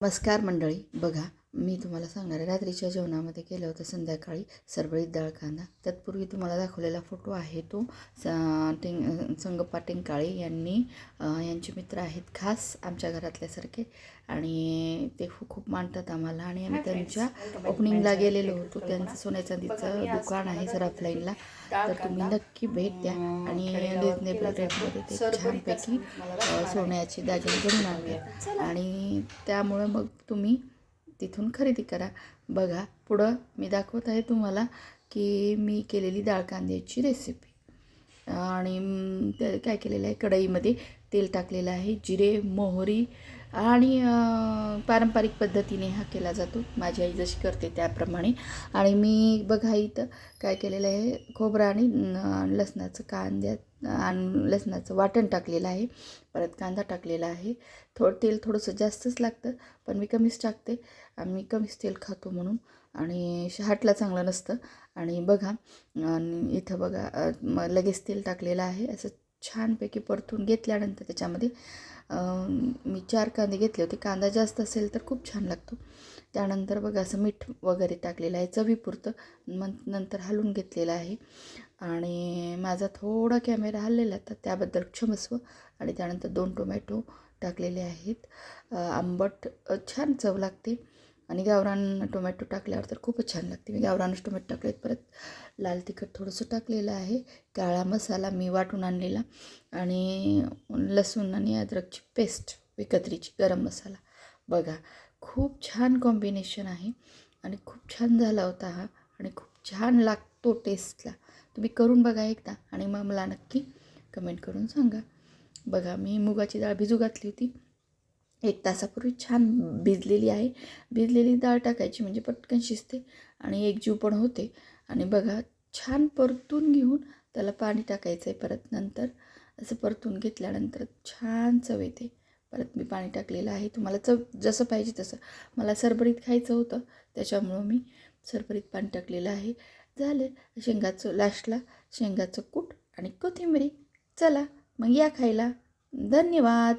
नमस्कार मंडळी. बघा मी तुम्हाला सांगणार आहे रात्रीच्या जेवणामध्ये केलं होतं संध्याकाळी सरबळीत डाळ कांदा. तत्पूर्वी तुम्हाला दाखवलेला फोटो आहे तो स टिंग संगप्पा टिंकाळे यांनी यांचे मित्र आहेत खास आमच्या घरातल्यासारखे आणि ते खूप खूप मानतात आम्हाला आणि आम्ही त्यांच्या ओपनिंगला गेलेलो होतो. त्यांचं सोन्या चांदीचं दुकान आहे सर ऑफलाईनला तर तुम्ही नक्की भेट द्या आणि रिजनेबल रेटमध्ये ते छानपैकी सोन्याची दागिने बनवून आणले आणि त्यामुळं मग तुम्ही तिथून खरेदी करा. बघा पुढं मी दाखवत आहे तुम्हाला की मी केलेली डाळ कांद्याची रेसिपी आणि काय केलेलं आहे? कढईमध्ये तेल टाकलेलं आहे जिरे मोहरी आणि पारंपरिक पद्धतीने हा केला जातो. माझी आई जशी करते त्याप्रमाणे. आणि मी बघा इथं काय केलेलं आहे. खोबरं आणि लसणाचं कांद्यात आणि लसणाचं वाटण टाकलेलं आहे. परत कांदा टाकलेला आहे. थोडं तेल थोडंसं जास्तच लागतं पण मी कमीच टाकते. आम्ही कमीच तेल खातो म्हणून. आणि हाटला चांगलं नसतं. आणि बघा आणि इथं बघा लगेच तेल टाकलेलं आहे. असं छानपैकी परतून घेतल्यानंतर त्याच्यामध्ये मी चार कांदे घेतले होते. कांदा जास्त असेल तर खूप छान लागतो. त्यानंतर बघा असं मीठ वगैरे टाकलेलं आहे चवीपुरतं. मग नंतर हलवून घेतलेलं आहे. आणि माझा थोडा कॅमेरा हललेला तर त्याबद्दल क्षमस्व. आणि त्यानंतर दोन टोमॅटो टाकलेले आहेत. आंबट छान चव लागते. आणि गावरान टोमॅटो टाकल्यावर तर खूपच छान लागते. मी गावरानच टोमॅटो टाकलेत परत लाल तिखट थोडंसं टाकलेलं आहे. काळा मसाला मी वाटून आणलेला आणि लसूण आणि अद्रकची पेस्ट विकत्रीची गरम मसाला. बघा खूप छान कॉम्बिनेशन आहे आणि खूप छान झाला होता हा आणि खूप छान लागतो टेस्टला तुम्ही करून बघा एकदा आणि मग मला नक्की कमेंट करून सांगा. बघा मी मुगाची डाळ भिजू घातली होती. एक तासापूर्वी छान भिजलेली आहे. भिजलेली डाळ टाकायची म्हणजे पटकन शिजते आणि एकजीव पण होते. आणि बघा छान परतून घेऊन त्याला पाणी टाकायचं आहे परत नंतर. असं परतून घेतल्यानंतर छान चव येते. परत मी पाणी टाकलेलं आहे. तुम्हाला चव जसं पाहिजे तसं. मला सरबरीत खायचं होतं त्याच्यामुळं मी सरबरीत पाणी टाकलेलं आहे. झालं. शेंगाचं लास्टला शेंगाचं कूट आणि कोथिंबीर. चला मग या खायला. धन्यवाद!